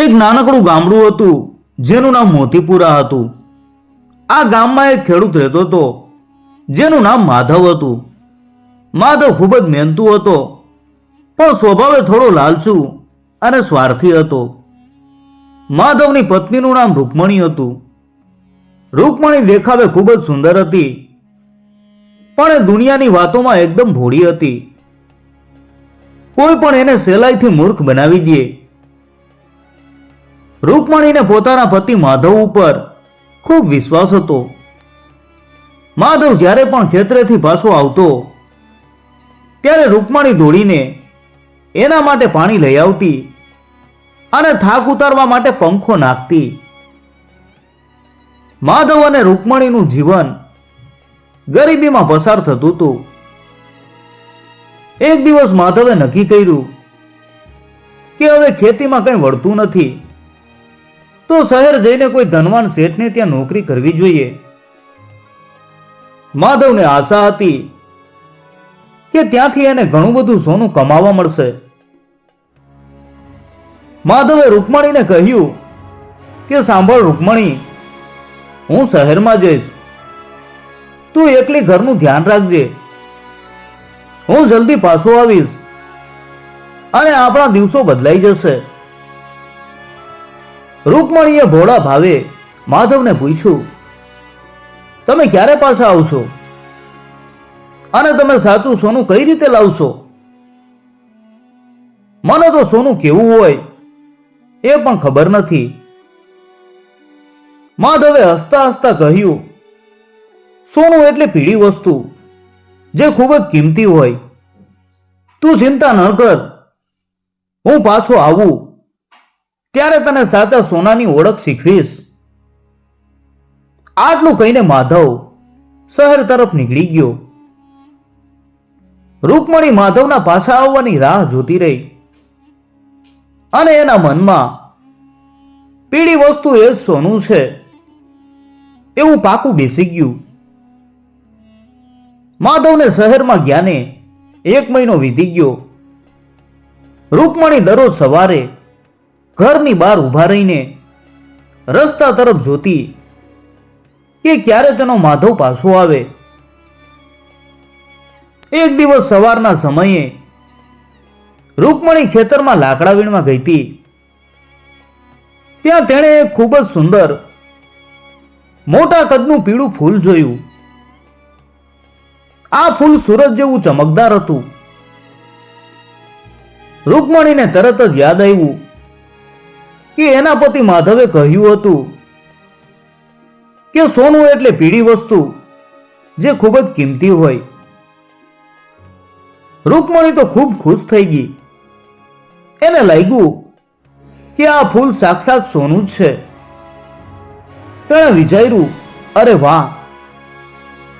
એક નાનકડું ગામડું હતું, જેનું નામ મોતીપુરા હતું. આ ગામમાં એક ખેડૂત રહેતો હતો, જેનું નામ માધવ હતું. માધવ ખૂબ જ મહેનતુ હતો, પણ સ્વભાવે થોડો લાલચુ અને સ્વાર્થી હતો. માધવની પત્નીનું નામ રૂકમણી હતું. રૂકમણી દેખાવે ખૂબ જ સુંદર હતી, પણ એ દુનિયાની વાતોમાં એકદમ ભોળી હતી. કોઈ પણ એને સહેલાઈથી મૂર્ખ બનાવી દે. રૂકમણીને પોતાના પતિ માધવ ઉપર ખૂબ વિશ્વાસ હતો. માધવ જ્યારે પણ ખેતરેથી પાછો આવતો, ત્યારે રૂકમણી દોડીને એના માટે પાણી લઈ આવતી અને થાક ઉતારવા માટે પંખો નાખતી. માધવ અને રૂકમણીનું જીવન ગરીબીમાં પસાર થતું હતું. એક દિવસ માધવે નક્કી કર્યું કે હવે ખેતીમાં કંઈ વળતું નથી. તો શહેર જઈને કોઈ ધનવાન શેઠને ત્યાં નોકરી કરવી જોઈએ. માધવને આશા હતી કે ત્યાંથી એને ઘણું બધું સોનું કમાવા મળશે. માધવે રૂકમણીને કહ્યું કે સાંભળ રૂકમણી, હું શહેરમાં જઈશ. તું એકલી ઘરનું ધ્યાન રાખજે. હું જલ્દી પાછો આવીશ અને આપણા દિવસો બદલાઈ જશે. રૂકમણીએ ભોળા ભાવે માધવને પૂછ્યું, તમે ક્યારે પાછા આવશો? અને તમે સાચું સોનું કઈ રીતે લાવશો? મને તો સોનું કેવું હોય, એ પણ ખબર નથી. માધવે હસતા હસતા કહ્યું, સોનું એટલે પીળી વસ્તુ, જે ખૂબ જ કિંમતી હોય. તું ચિંતા ન કર, હું પાછો આવું. ત્યારે તને સાચા સોનાની ઓળખ શીખવીશ. આટલું કહીને માધવ શહેર તરફ નીકળી ગયો. રૂકમણી માધવના પાછા આવવાની રાહ જોતી રહી. અને એના મનમાં, પીળી વસ્તુ એ સોનું છે. એવું પાકું બેસી ગયું. માધવને શહેરમાં ગયાને એક મહિનો વીતી ગયો. રૂકમણી દરરોજ સવારે ઘરની બહાર ઊભા રહીને રસ્તા તરફ જોતી કે ક્યારે તેનો માધવ પાછો આવે. એક દિવસ સવારના સમયે રૂકમણી ખેતરમાં લાકડા વીણવા ગઈ હતી ત્યાં તેણે એક ખૂબ જ સુંદર, મોટા કદનું પીળું ફૂલ જોયું. આ ફૂલ સુરજ જેવું ચમકદાર હતું. રૂકમણીને તરત જ યાદ આવ્યું કે એના પતિ માધવે કહ્યું હતું કે સોનું એટલે પીળી વસ્તુ જે ખૂબ જ કિંમતી હોય. રૂકમણી તો ખૂબ ખુશ થઈ ગઈ. એને લાગ્યું કે આ ફૂલ સાક્ષાત સોનું જ છે. તેણે વિચાર્યું, અરે વાહ!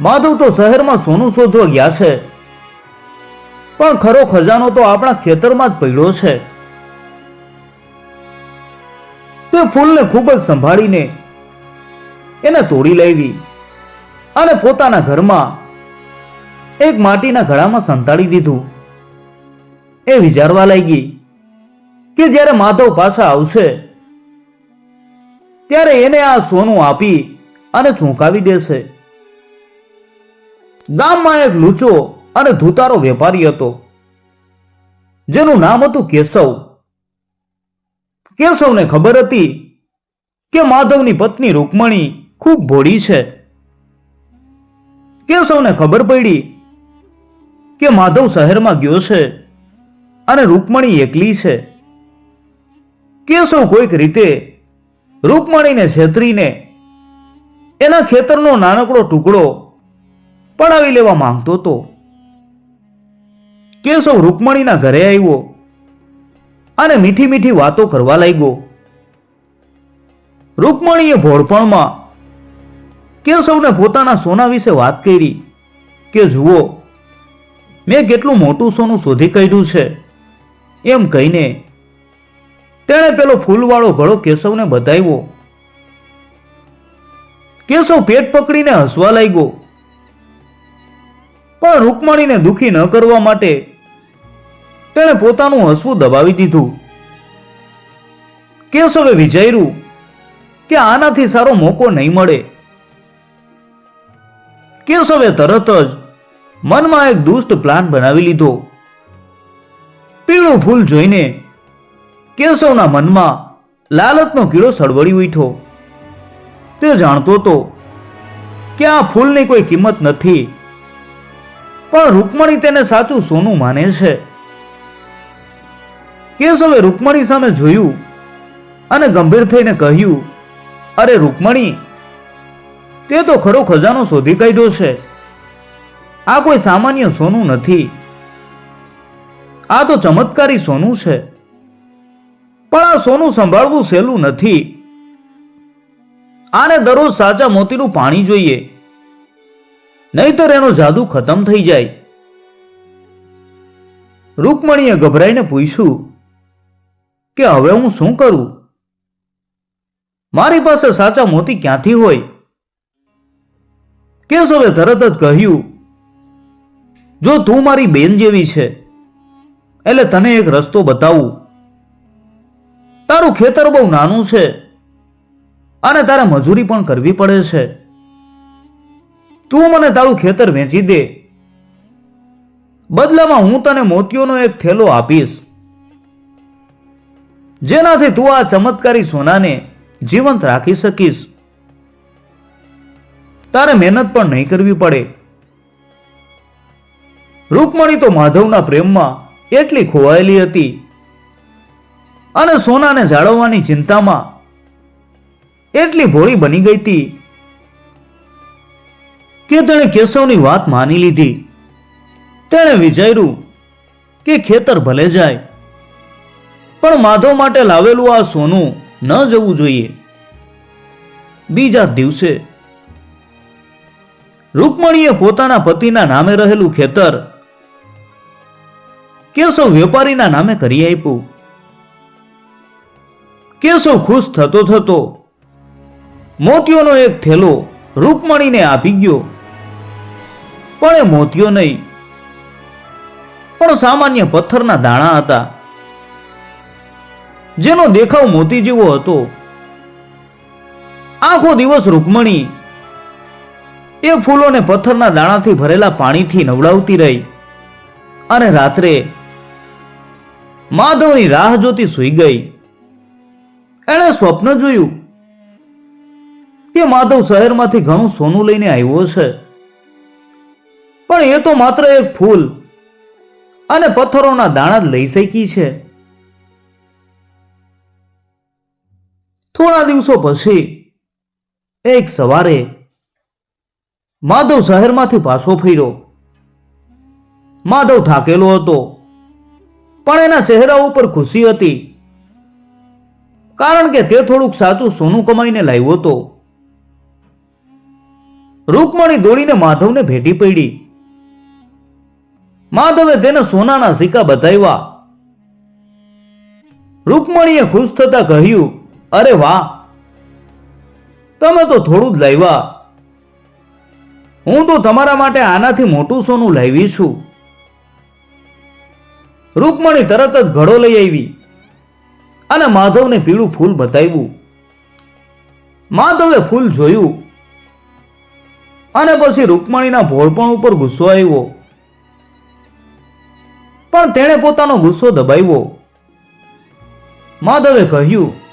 માધવ તો શહેરમાં સોનું શોધવા ગયા છે. પણ ખરો ખજાનો તો આપણા ખેતરમાં જ પડ્યો છે. તે ફૂલને ખૂબ જ સંભાળીને એને તોડી લાવી અને પોતાના ઘરમાં એક માટીના ઘડામાં સંતાડી દીધું. એ વિચારવા લાગી કે જ્યારે માધવ પાછા આવશે, ત્યારે એને આ સોનું આપી અને ચૂંકાવી દેશે. ગામમાં એક લૂચો અને ધૂતારો વેપારી હતો, જેનું નામ હતું કેશવ. કેશવને ખબર હતી કે માધવની પત્ની રૂકમણી ખૂબ ભોળી છે? કેશવને ખબર પડી કે માધવ શહેરમાં ગયો છે અને રૂકમણી એકલી છે? કેશવ કોઈક રીતે રૂકમણીને છેતરીને એના ખેતરનો નાનકડો ટુકડો પડાવી લેવા માંગતો હતો? કેશવ રૂકમણીના ઘરે આવ્યો અને મીઠી મીઠી વાતો કરવા લાગ્યો. રૂકમણીએ ભોળપણમાં કેશવને પોતાના સોના વિશે વાત કરી કે, જુઓ, મેં કેટલું મોટું સોનું શોધી કાઢ્યું છે. એમ કહીને તેણે પેલો ફૂલવાળો ઘડો કેશવને બતાવ્યો. કેશવ પેટ પકડીને હસવા લાગ્યો. પણ રૂકમણીને દુખી ન કરવા માટે તેણે પોતાનું હસવું દબાવી દીધું. કેશવે વિચાર્યું કે આનાથી સારો મોકો નહીં મળે. કેશવે તરત જ મનમાં એક દુષ્ટ પ્લાન બનાવી લીધો. પીળું ફૂલ જોઈને કેશવના મનમાં લાલચનો કીડો સળવળી ઉઠ્યો. તે જાણતો હતો કે આ ફૂલની કોઈ કિંમત નથી, પણ રૂકમણી તેને સાચું સોનું માને છે. કેશવે રૂકમણી સામે જોયું અને ગંભીર થઈને કહ્યું, અરે રૂકમણી, તે તો ખરો ખજાનો શોધી કાઢ્યો છે. આ કોઈ સામાન્ય સોનું નથી. આ તો ચમત્કારી સોનું છે. પણ આ સોનું સંભાળવું સહેલું નથી. આને દરરોજ સાચા મોતીનું પાણી જોઈએ. નહીતર એનો જાદુ ખતમ થઈ જાય. રૂકમણીએ ગભરાઈને પૂછ્યું કે હવે હું શું કરું? મારી પાસે સાચા મોતી ક્યાંથી હોય? કેશવે તરત જ કહ્યું, જો તું મારી બેન જેવી છે, એટલે તને એક રસ્તો બતાવું. તારું ખેતર બહુ નાનું છે અને તારે મજૂરી પણ કરવી પડે છે. તું મને તારું ખેતર વેચી દે. બદલામાં હું તને મોતીઓનો એક થેલો આપીશ. જેનાથી તું આ ચમત્કારી સોનાને જીવંત રાખી શકીશ. તારે મહેનત પણ નહીં કરવી પડે. રૂકમણી તો માધવના પ્રેમમાં એટલી ખોવાયેલી હતી. અને સોનાને જાળવવાની ચિંતામાં એટલી ભોળી બની ગઈ હતી કે તેણે કેશવની વાત માની લીધી. તેણે વિચાર્યું કે ખેતર ભલે જાય પણ માધવ માટે લાવેલું આ સોનું ન જવું જોઈએ. બીજા દિવસે રૂકમણીએ પોતાના પતિના નામે રહેલું ખેતર કેશવ વેપારીના નામે કરી આપ્યું. કેશવ ખુશ થતો થતો મોતીઓનો એક થેલો રૂકમણીને આપી ગયો. પણ એ મોતીઓ નહીં, પણ સામાન્ય પથ્થરના દાણા હતા. જેનો દેખાવ મોતી જેવો હતો. આખો દિવસ રૂકમણી એ ફૂલોને પથ્થરના દાણાથી ભરેલા પાણીથી નવડાવતી રહી અને રાત્રે માધવની રાહ જોતી સૂઈ ગઈ. એણે સ્વપ્ન જોયું કે માધવ શહેરમાંથી ઘણું સોનું લઈને આવ્યો છે. પણ એ તો માત્ર એક ફૂલ અને પથ્થરોના દાણા લઈ શકી છે. થોડા દિવસો પછી એક સવારે માધવ શહેરમાંથી પાછો ફર્યો. માધવ થાકેલો હતો, પણ એના ચહેરા ઉપર ખુશી હતી, કારણ કે તે થોડુંક સાચું સોનું કમાઈને લાવ્યો હતો. રૂકમણી દોડીને માધવને ભેટી પડી. માધવે તેને સોનાના સિક્કા બતાવ્યા. રૂકમણીએ ખુશ થતા કહ્યું અરે વાહ. તમે તો થોડું જ લાવ્યા. હું તો તમારા માટે આનાથી મોટું સોનું લાવી છું. રૂકમણી તરત જ ઘડો લઈ આવી અને માધવને પીળું ફૂલ બતાવ્યું. માધવે ફૂલ જોયું અને પછી રૂકમણીના ભોળપણ ઉપર ગુસ્સો આવ્યો. પણ તેણે પોતાનો ગુસ્સો દબાવ્યો. માધવે કહ્યું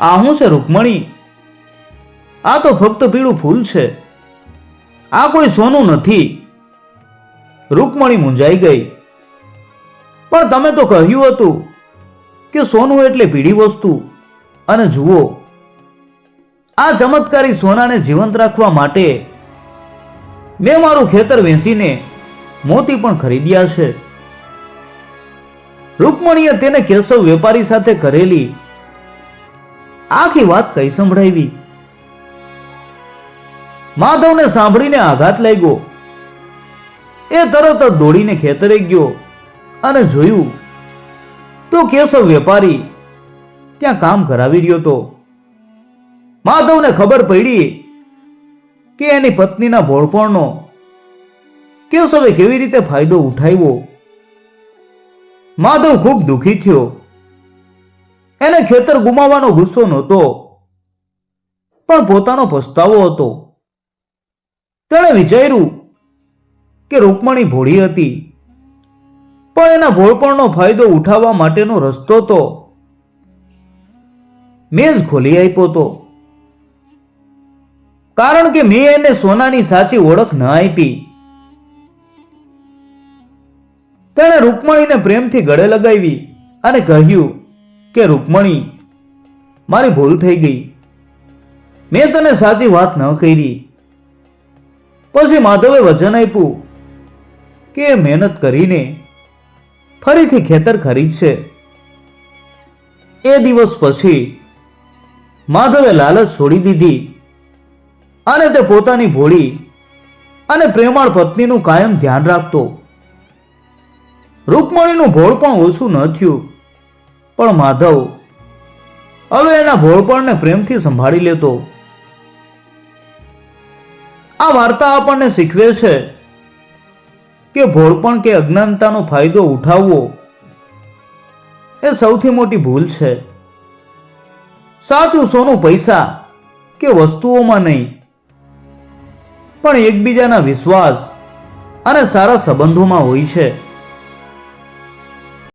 આ શું છે રૂકમણી? આ તો ફક્ત પીળું ફૂલ છે. આ કોઈ સોનું નથી. રૂકમણી મૂંઝાઈ ગઈ. પણ તમે તો કહ્યું હતું કે સોનું એટલે પીળી વસ્તુ. અને જુઓ, આ ચમત્કારી સોનાને જીવંત રાખવા માટે મેં મારું ખેતર વેચીને મોતી પણ ખરીદ્યા છે. રૂકમણીએ તેને કેશવ વેપારી સાથે કરેલી આખી વાત કઈ સંભળાવી માધવને સાંભળીને આઘાત લાગ્યો. એ તરત દોડીને ખેતરે ગયો અને જોયું, તો કેશવ વેપારી? ત્યાં કામ કરાવી રહ્યો હતો માધવને ખબર પડી કે એની પત્નીના ભોળપણનો કેશવે કેવી રીતે ફાયદો ઉઠાવ્યો. માધવ ખૂબ દુઃખી થયો. એને ખેતર ગુમાવવાનો ગુસ્સો નહોતો, પણ પોતાનો પસ્તાવો હતો. તેણે વિચાર્યું કે રૂકમણી ભોળી હતી, પણ એના ભોળપણનો ફાયદો ઉઠાવવા માટેનો રસ્તો તો મેં જ ખોલી આપ્યો તો. કારણ કે મેં એને સોનાની સાચી ઓળખ ન આપી. તેણે રૂકમણીને પ્રેમથી ગળે લગાવી અને કહ્યું કે રૂકમણી, મારી ભૂલ થઈ ગઈ. મેં તને સાચી વાત ન કરી. પછી માધવે વચન આપ્યું કે મહેનત કરીને ફરીથી ખેતર ખરીદશે. એ દિવસ પછી માધવે લાલચ છોડી દીધી અને તે પોતાની ભોળી અને પ્રેમાળ પત્નીનું કાયમ ધ્યાન રાખતો. રૂકમણીનું ભોળ પણ ઓછું ન થયું. પણ માધવ, હવે એના ભોળપણને પ્રેમથી સંભાળી લેતો. આ વાર્તા આપણને શીખવે છે કે ભોળપણ કે અજ્ઞાનતાનો ફાયદો ઉઠાવવો એ સૌથી મોટી ભૂલ છે. સાચું સોનું પૈસા કે વસ્તુઓમાં નહીં, પણ એકબીજાના વિશ્વાસ અને સારા સંબંધોમાં હોય છે.